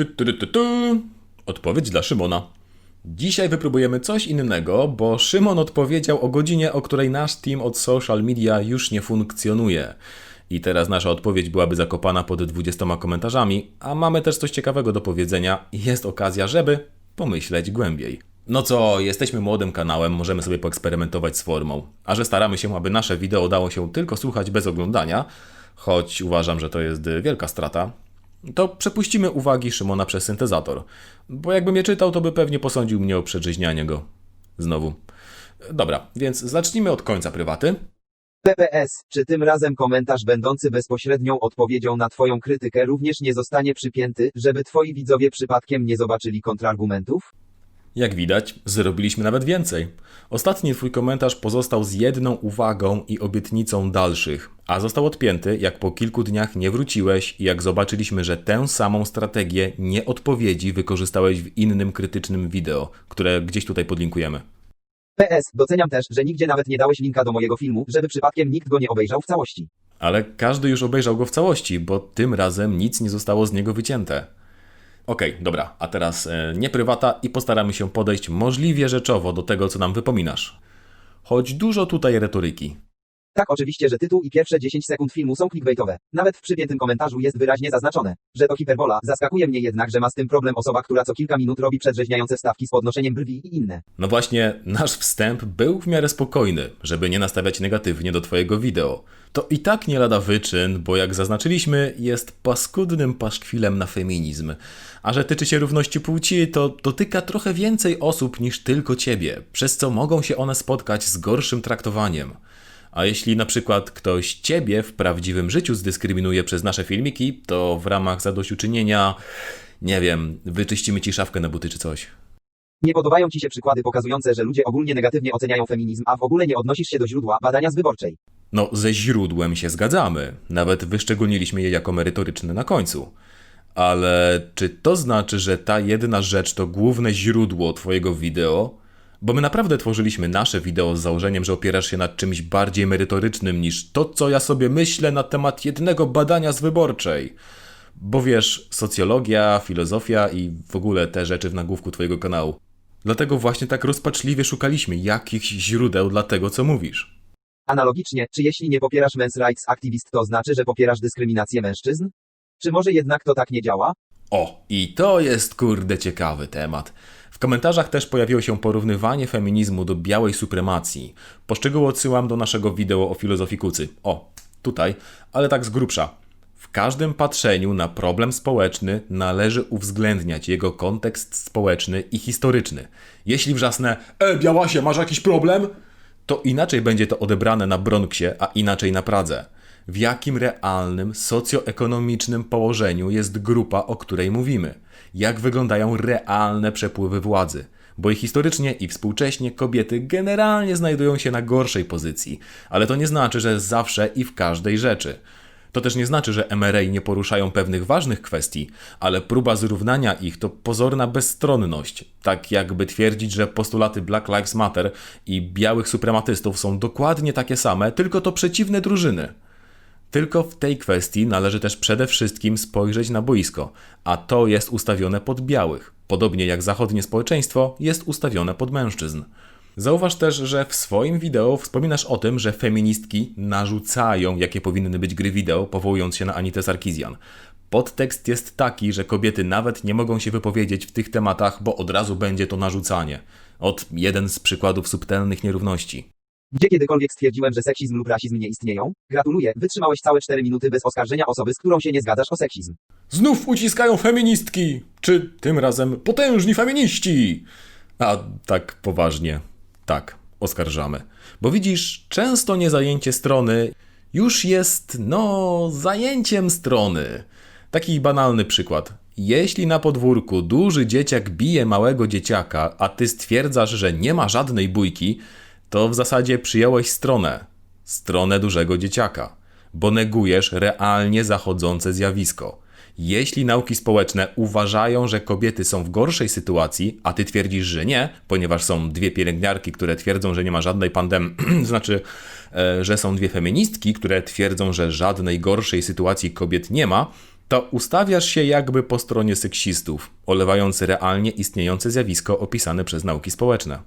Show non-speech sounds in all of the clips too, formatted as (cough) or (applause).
Tu, tu, tu, tu. Odpowiedź dla Szymona. Dzisiaj wypróbujemy coś innego, bo Szymon odpowiedział o godzinie, o której nasz team od social media już nie funkcjonuje. I teraz nasza odpowiedź byłaby zakopana pod 20 komentarzami, a mamy też coś ciekawego do powiedzenia i jest okazja, żeby pomyśleć głębiej. No co, jesteśmy młodym kanałem, możemy sobie poeksperymentować z formą. A że staramy się, aby nasze wideo dało się tylko słuchać bez oglądania, choć uważam, że to jest wielka strata, to przepuścimy uwagi Szymona przez syntezator. Bo jakbym je czytał, to by pewnie posądził mnie o przedrzeźnianie go. Znowu. Dobra, więc zacznijmy od końca prywaty. PPS, czy tym razem komentarz będący bezpośrednią odpowiedzią na Twoją krytykę również nie zostanie przypięty, żeby Twoi widzowie przypadkiem nie zobaczyli kontrargumentów? Jak widać, zrobiliśmy nawet więcej. Ostatni twój komentarz pozostał z jedną uwagą i obietnicą dalszych, a został odpięty, jak po kilku dniach nie wróciłeś i jak zobaczyliśmy, że tę samą strategię nieodpowiedzi wykorzystałeś w innym krytycznym wideo, które gdzieś tutaj podlinkujemy. PS, doceniam też, że nigdzie nawet nie dałeś linka do mojego filmu, żeby przypadkiem nikt go nie obejrzał w całości. Ale każdy już obejrzał go w całości, bo tym razem nic nie zostało z niego wycięte. Okej, dobra, a teraz e, nie prywata i postaramy się podejść możliwie rzeczowo do tego, co nam wypominasz. Choć dużo tutaj retoryki. Tak, oczywiście, że tytuł i pierwsze 10 sekund filmu są clickbaitowe. Nawet w przypiętym komentarzu jest wyraźnie zaznaczone, że to hiperbola. Zaskakuje mnie jednak, że ma z tym problem osoba, która co kilka minut robi przedrzeźniające wstawki z podnoszeniem brwi i inne. No właśnie, nasz wstęp był w miarę spokojny, żeby nie nastawiać negatywnie do Twojego wideo. To i tak nie lada wyczyn, bo jak zaznaczyliśmy, jest paskudnym paszkwilem na feminizm. A że tyczy się równości płci, to dotyka trochę więcej osób niż tylko Ciebie, przez co mogą się one spotkać z gorszym traktowaniem. A jeśli na przykład ktoś Ciebie w prawdziwym życiu zdyskryminuje przez nasze filmiki, to w ramach zadośćuczynienia, nie wiem, wyczyścimy Ci szafkę na buty czy coś. Nie podobają Ci się przykłady pokazujące, że ludzie ogólnie negatywnie oceniają feminizm, a w ogóle nie odnosisz się do źródła badania z wyborczej. No, ze źródłem się zgadzamy. Nawet wyszczególniliśmy je jako merytoryczne na końcu. Ale czy to znaczy, że ta jedna rzecz to główne źródło Twojego wideo? Bo my naprawdę tworzyliśmy nasze wideo z założeniem, że opierasz się na czymś bardziej merytorycznym niż to, co ja sobie myślę na temat jednego badania z wyborczej. Bo wiesz, socjologia, filozofia i w ogóle te rzeczy w nagłówku Twojego kanału. Dlatego właśnie tak rozpaczliwie szukaliśmy jakichś źródeł dla tego, co mówisz. Analogicznie, czy jeśli nie popierasz men's rights activist, to znaczy, że popierasz dyskryminację mężczyzn? Czy może jednak to tak nie działa? O, i to jest kurde ciekawy temat. W komentarzach też pojawiło się porównywanie feminizmu do białej supremacji. Po szczegóły odsyłam do naszego wideo o filozofii kucy. O, tutaj, ale tak z grubsza. W każdym patrzeniu na problem społeczny należy uwzględniać jego kontekst społeczny i historyczny. Jeśli wrzasnę, e, Białasie, masz jakiś problem? To inaczej będzie to odebrane na Bronxie, a inaczej na Pradze w jakim realnym, socjoekonomicznym położeniu jest grupa, o której mówimy, jak wyglądają realne przepływy władzy. Bo i historycznie, i współcześnie kobiety generalnie znajdują się na gorszej pozycji, ale to nie znaczy, że zawsze i w każdej rzeczy. To też nie znaczy, że MRA nie poruszają pewnych ważnych kwestii, ale próba zrównania ich to pozorna bezstronność. Tak jakby twierdzić, że postulaty Black Lives Matter i białych suprematystów są dokładnie takie same, tylko to przeciwne drużyny. Tylko w tej kwestii należy też przede wszystkim spojrzeć na boisko, a to jest ustawione pod białych, podobnie jak zachodnie społeczeństwo jest ustawione pod mężczyzn. Zauważ też, że w swoim wideo wspominasz o tym, że feministki narzucają, jakie powinny być gry wideo, powołując się na Anitę Sarkisian. Podtekst jest taki, że kobiety nawet nie mogą się wypowiedzieć w tych tematach, bo od razu będzie to narzucanie. Od jeden z przykładów subtelnych nierówności. Gdzie kiedykolwiek stwierdziłem, że seksizm lub rasizm nie istnieją? Gratuluję, wytrzymałeś całe 4 minuty bez oskarżenia osoby, z którą się nie zgadzasz o seksizm. Znów uciskają feministki! Czy tym razem potężni feminiści? A tak poważnie, tak, oskarżamy. Bo widzisz, często niezajęcie strony już jest, no, zajęciem strony. Taki banalny przykład. Jeśli na podwórku duży dzieciak bije małego dzieciaka, a ty stwierdzasz, że nie ma żadnej bójki, to w zasadzie przyjąłeś stronę. Stronę dużego dzieciaka. Bo negujesz realnie zachodzące zjawisko. Jeśli nauki społeczne uważają, że kobiety są w gorszej sytuacji, a ty twierdzisz, że nie, ponieważ są dwie pielęgniarki, które twierdzą, że nie ma żadnej pandemii, (clears throat) znaczy, e, że są dwie feministki, które twierdzą, że żadnej gorszej sytuacji kobiet nie ma, to ustawiasz się jakby po stronie seksistów, olewając realnie istniejące zjawisko opisane przez nauki społeczne.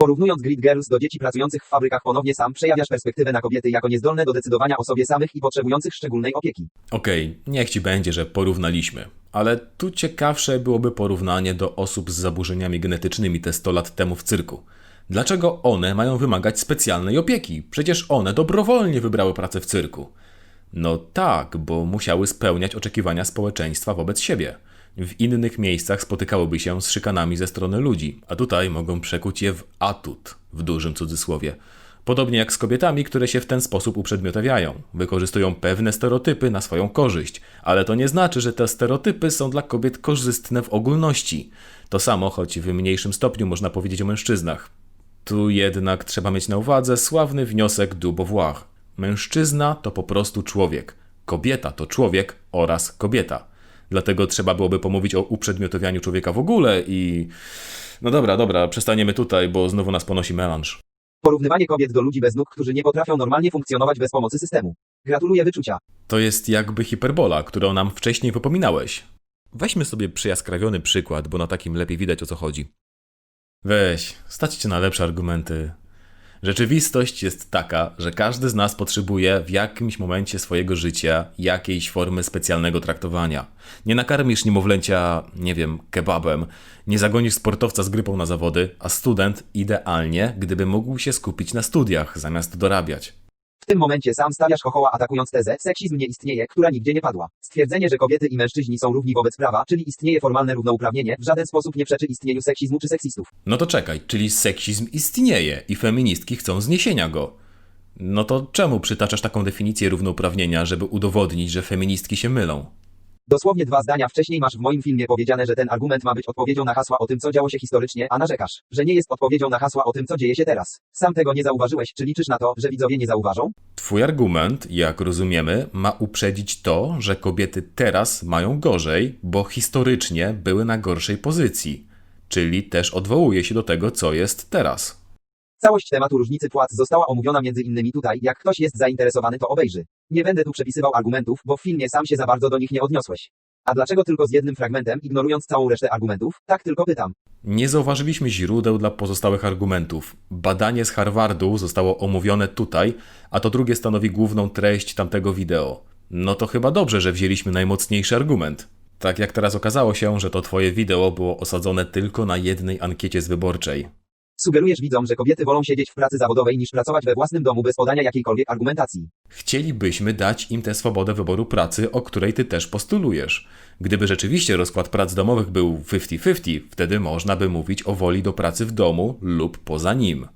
Porównując Grid Girls do dzieci pracujących w fabrykach ponownie sam przejawiasz perspektywę na kobiety jako niezdolne do decydowania o sobie samych i potrzebujących szczególnej opieki. Okej, niech ci będzie, że porównaliśmy. Ale tu ciekawsze byłoby porównanie do osób z zaburzeniami genetycznymi te 100 lat temu w cyrku. Dlaczego one mają wymagać specjalnej opieki? Przecież one dobrowolnie wybrały pracę w cyrku. No tak, bo musiały spełniać oczekiwania społeczeństwa wobec siebie. W innych miejscach spotykałyby się z szykanami ze strony ludzi, a tutaj mogą przekuć je w atut, w dużym cudzysłowie. Podobnie jak z kobietami, które się w ten sposób uprzedmiotawiają. Wykorzystują pewne stereotypy na swoją korzyść, ale to nie znaczy, że te stereotypy są dla kobiet korzystne w ogólności. To samo, choć w mniejszym stopniu można powiedzieć o mężczyznach. Tu jednak trzeba mieć na uwadze sławny wniosek du. Mężczyzna to po prostu człowiek, kobieta to człowiek oraz kobieta. Dlatego trzeba byłoby pomówić o uprzedmiotowianiu człowieka w ogóle i... No dobra, dobra, przestaniemy tutaj, bo znowu nas ponosi melanż. Porównywanie kobiet do ludzi bez nóg, którzy nie potrafią normalnie funkcjonować bez pomocy systemu. Gratuluję wyczucia. To jest jakby hiperbola, którą nam wcześniej wypominałeś. Weźmy sobie przyjaskrawiony przykład, bo na takim lepiej widać o co chodzi. Weź, stać cię na lepsze argumenty. Rzeczywistość jest taka, że każdy z nas potrzebuje w jakimś momencie swojego życia jakiejś formy specjalnego traktowania. Nie nakarmisz niemowlęcia, nie wiem, kebabem, nie zagonisz sportowca z grypą na zawody, a student idealnie, gdyby mógł się skupić na studiach zamiast dorabiać. Tym momencie sam stawiasz chochoła atakując tezę, seksizm nie istnieje, która nigdzie nie padła. Stwierdzenie, że kobiety i mężczyźni są równi wobec prawa, czyli istnieje formalne równouprawnienie, w żaden sposób nie przeczy istnieniu seksizmu czy seksistów. No to czekaj, czyli seksizm istnieje i feministki chcą zniesienia go. No to czemu przytaczasz taką definicję równouprawnienia, żeby udowodnić, że feministki się mylą? Dosłownie dwa zdania wcześniej masz w moim filmie powiedziane, że ten argument ma być odpowiedzią na hasła o tym, co działo się historycznie, a narzekasz, że nie jest odpowiedzią na hasła o tym, co dzieje się teraz. Sam tego nie zauważyłeś, czy liczysz na to, że widzowie nie zauważą? Twój argument, jak rozumiemy, ma uprzedzić to, że kobiety teraz mają gorzej, bo historycznie były na gorszej pozycji. Czyli też odwołuje się do tego, co jest teraz. Całość tematu różnicy płac została omówiona między innymi tutaj, jak ktoś jest zainteresowany to obejrzy. Nie będę tu przepisywał argumentów, bo w filmie sam się za bardzo do nich nie odniosłeś. A dlaczego tylko z jednym fragmentem, ignorując całą resztę argumentów? Tak tylko pytam. Nie zauważyliśmy źródeł dla pozostałych argumentów. Badanie z Harvardu zostało omówione tutaj, a to drugie stanowi główną treść tamtego wideo. No to chyba dobrze, że wzięliśmy najmocniejszy argument. Tak jak teraz okazało się, że to twoje wideo było osadzone tylko na jednej ankiecie z wyborczej. Sugerujesz widzom, że kobiety wolą siedzieć w pracy zawodowej niż pracować we własnym domu bez podania jakiejkolwiek argumentacji. Chcielibyśmy dać im tę swobodę wyboru pracy, o której ty też postulujesz. Gdyby rzeczywiście rozkład prac domowych był 50-50, wtedy można by mówić o woli do pracy w domu lub poza nim.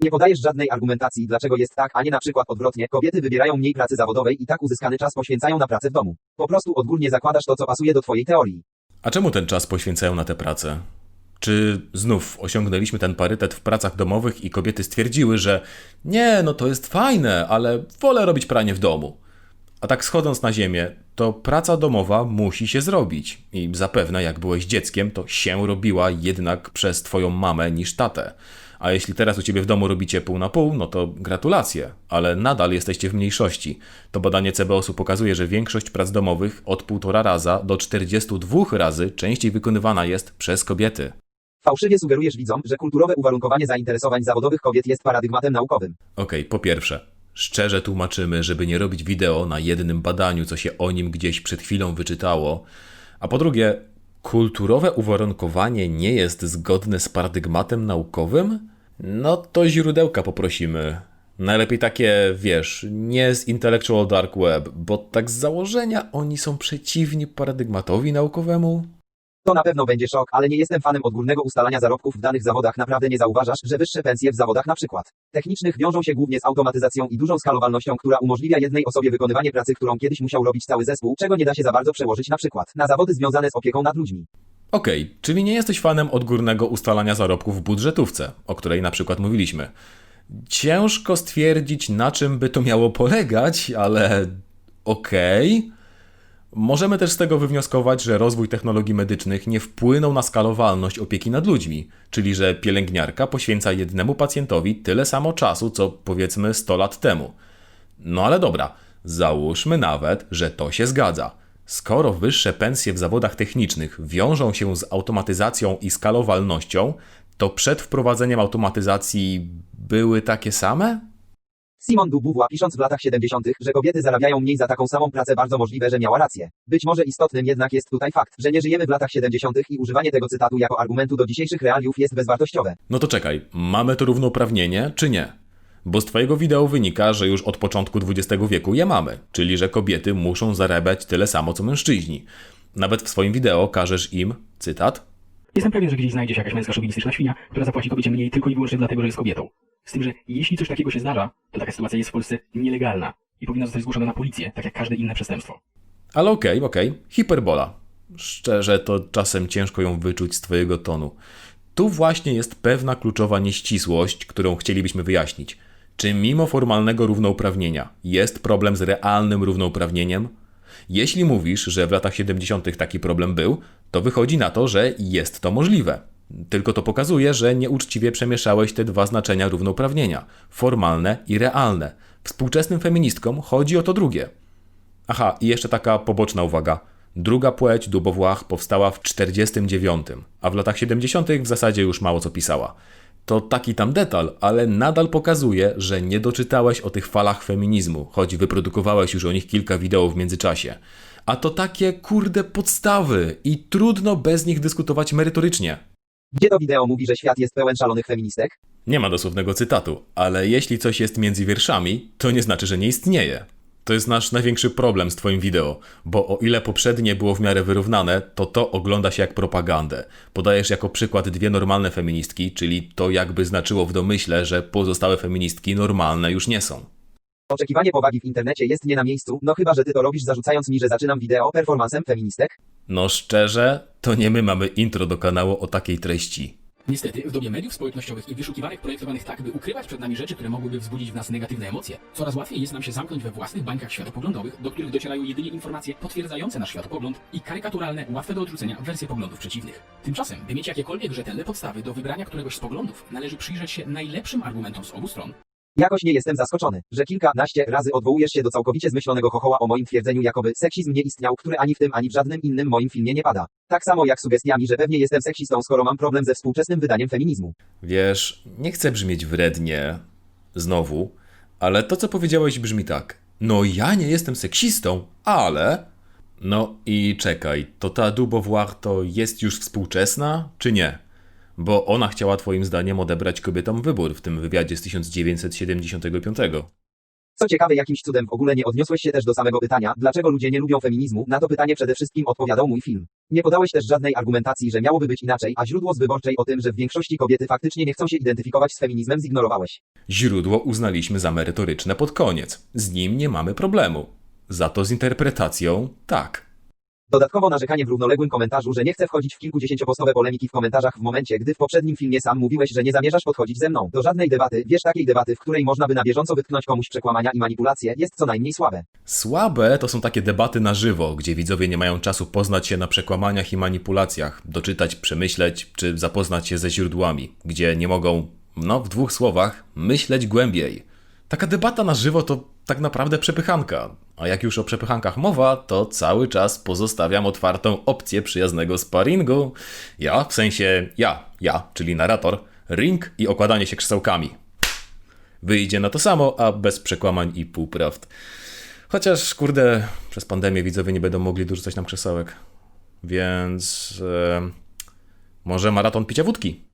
Nie podajesz żadnej argumentacji, dlaczego jest tak, a nie na przykład odwrotnie. Kobiety wybierają mniej pracy zawodowej i tak uzyskany czas poświęcają na pracę w domu. Po prostu odgórnie zakładasz to, co pasuje do twojej teorii. A czemu ten czas poświęcają na tę pracę? Czy znów osiągnęliśmy ten parytet w pracach domowych i kobiety stwierdziły, że nie, no to jest fajne, ale wolę robić pranie w domu. A tak schodząc na ziemię, to praca domowa musi się zrobić. I zapewne jak byłeś dzieckiem, to się robiła jednak przez twoją mamę niż tatę. A jeśli teraz u ciebie w domu robicie pół na pół, no to gratulacje, ale nadal jesteście w mniejszości. To badanie CBOS-u pokazuje, że większość prac domowych od półtora raza do 42 razy częściej wykonywana jest przez kobiety. Fałszywie sugerujesz widzom, że kulturowe uwarunkowanie zainteresowań zawodowych kobiet jest paradygmatem naukowym. Okej, po pierwsze, szczerze tłumaczymy, żeby nie robić wideo na jednym badaniu, co się o nim gdzieś przed chwilą wyczytało. A po drugie, kulturowe uwarunkowanie nie jest zgodne z paradygmatem naukowym? No to źródełka poprosimy. Najlepiej takie, wiesz, nie z Intellectual Dark Web, bo tak z założenia oni są przeciwni paradygmatowi naukowemu. To na pewno będzie szok, ale nie jestem fanem odgórnego ustalania zarobków w danych zawodach. Naprawdę nie zauważasz, że wyższe pensje w zawodach na przykład technicznych wiążą się głównie z automatyzacją i dużą skalowalnością, która umożliwia jednej osobie wykonywanie pracy, którą kiedyś musiał robić cały zespół, czego nie da się za bardzo przełożyć na przykład na zawody związane z opieką nad ludźmi. Okej, czyli nie jesteś fanem odgórnego ustalania zarobków w budżetówce, o której na przykład mówiliśmy. Ciężko stwierdzić, na czym by to miało polegać, ale okej. Możemy też z tego wywnioskować, że rozwój technologii medycznych nie wpłynął na skalowalność opieki nad ludźmi, czyli że pielęgniarka poświęca jednemu pacjentowi tyle samo czasu, co powiedzmy 100 lat temu. No ale dobra, załóżmy nawet, że to się zgadza. Skoro wyższe pensje w zawodach technicznych wiążą się z automatyzacją i skalowalnością, to przed wprowadzeniem automatyzacji były takie same? Simon Beauvoir pisząc w latach 70., że kobiety zarabiają mniej za taką samą pracę bardzo możliwe, że miała rację. Być może istotnym jednak jest tutaj fakt, że nie żyjemy w latach 70. i używanie tego cytatu jako argumentu do dzisiejszych realiów jest bezwartościowe. No to czekaj, mamy to równouprawnienie, czy nie? Bo z Twojego wideo wynika, że już od początku XX wieku je mamy, czyli że kobiety muszą zarabiać tyle samo co mężczyźni. Nawet w swoim wideo każesz im, cytat, Jestem pewien, że gdzieś znajdzie się jakaś męska szowinistyczna świnia, która zapłaci kobiecie mniej tylko i wyłącznie dlatego, że jest kobietą. Z tym, że jeśli coś takiego się zdarza, to taka sytuacja jest w Polsce nielegalna i powinna zostać zgłoszona na policję, tak jak każde inne przestępstwo. Ale okej, okej, hiperbola. Szczerze, to czasem ciężko ją wyczuć z Twojego tonu. Tu właśnie jest pewna kluczowa nieścisłość, którą chcielibyśmy wyjaśnić. Czy mimo formalnego równouprawnienia jest problem z realnym równouprawnieniem? Jeśli mówisz, że w latach 70. taki problem był, to wychodzi na to, że jest to możliwe. Tylko to pokazuje, że nieuczciwie przemieszałeś te dwa znaczenia równouprawnienia formalne i realne. Współczesnym feministkom chodzi o to drugie. Aha, i jeszcze taka poboczna uwaga. Druga płeć du Beauvoir powstała w 49, a w latach 70. w zasadzie już mało co pisała. To taki tam detal, ale nadal pokazuje, że nie doczytałeś o tych falach feminizmu, choć wyprodukowałeś już o nich kilka wideo w międzyczasie. A to takie kurde podstawy i trudno bez nich dyskutować merytorycznie. Gdzie to wideo mówi, że świat jest pełen szalonych feministek? Nie ma dosłownego cytatu, ale jeśli coś jest między wierszami, to nie znaczy, że nie istnieje. To jest nasz największy problem z Twoim wideo, bo o ile poprzednie było w miarę wyrównane, to to ogląda się jak propagandę. Podajesz jako przykład dwie normalne feministki, czyli to jakby znaczyło w domyśle, że pozostałe feministki normalne już nie są. Oczekiwanie powagi w internecie jest nie na miejscu, no chyba, że ty to robisz zarzucając mi, że zaczynam wideo performansem feministek? No szczerze, to nie my mamy intro do kanału o takiej treści. Niestety, w dobie mediów społecznościowych i wyszukiwanych projektowanych tak, by ukrywać przed nami rzeczy, które mogłyby wzbudzić w nas negatywne emocje, coraz łatwiej jest nam się zamknąć we własnych bańkach światopoglądowych, do których docierają jedynie informacje potwierdzające nasz światopogląd i karykaturalne, łatwe do odrzucenia wersje poglądów przeciwnych. Tymczasem, by mieć jakiekolwiek rzetelne podstawy do wybrania któregoś z poglądów, należy przyjrzeć się najlepszym argumentom z obu stron, Jakoś nie jestem zaskoczony, że kilkanaście razy odwołujesz się do całkowicie zmyślonego chochoła o moim twierdzeniu, jakoby seksizm nie istniał, który ani w tym, ani w żadnym innym moim filmie nie pada. Tak samo jak sugestiami, że pewnie jestem seksistą, skoro mam problem ze współczesnym wydaniem feminizmu. Wiesz, nie chcę brzmieć wrednie, znowu, ale to co powiedziałeś brzmi tak. No ja nie jestem seksistą, ale... No i czekaj, to ta du Beauvoir to jest już współczesna, czy nie? Bo ona chciała twoim zdaniem odebrać kobietom wybór w tym wywiadzie z 1975. Co ciekawe, jakimś cudem w ogóle nie odniosłeś się też do samego pytania, dlaczego ludzie nie lubią feminizmu, na to pytanie przede wszystkim odpowiadał mój film. Nie podałeś też żadnej argumentacji, że miałoby być inaczej, a źródło z wyborczej o tym, że w większości kobiety faktycznie nie chcą się identyfikować z feminizmem zignorowałeś. Źródło uznaliśmy za merytoryczne pod koniec. Z nim nie mamy problemu. Za to z interpretacją tak. Dodatkowo narzekanie w równoległym komentarzu, że nie chcę wchodzić w kilkudziesięciopostowe polemiki w komentarzach w momencie, gdy w poprzednim filmie sam mówiłeś, że nie zamierzasz podchodzić ze mną do żadnej debaty, wiesz takiej debaty, w której można by na bieżąco wytknąć komuś przekłamania i manipulacje, jest co najmniej słabe. Słabe to są takie debaty na żywo, gdzie widzowie nie mają czasu poznać się na przekłamaniach i manipulacjach, doczytać, przemyśleć czy zapoznać się ze źródłami, gdzie nie mogą, no w dwóch słowach, myśleć głębiej. Taka debata na żywo to tak naprawdę przepychanka. A jak już o przepychankach mowa, to cały czas pozostawiam otwartą opcję przyjaznego sparingu. Ja, w sensie ja, ja, czyli narrator, ring i okładanie się krzesełkami. Wyjdzie na to samo, a bez przekłamań i półprawd. Chociaż, kurde, przez pandemię widzowie nie będą mogli dorzucać nam krzesełek. Więc... E, może maraton picia wódki?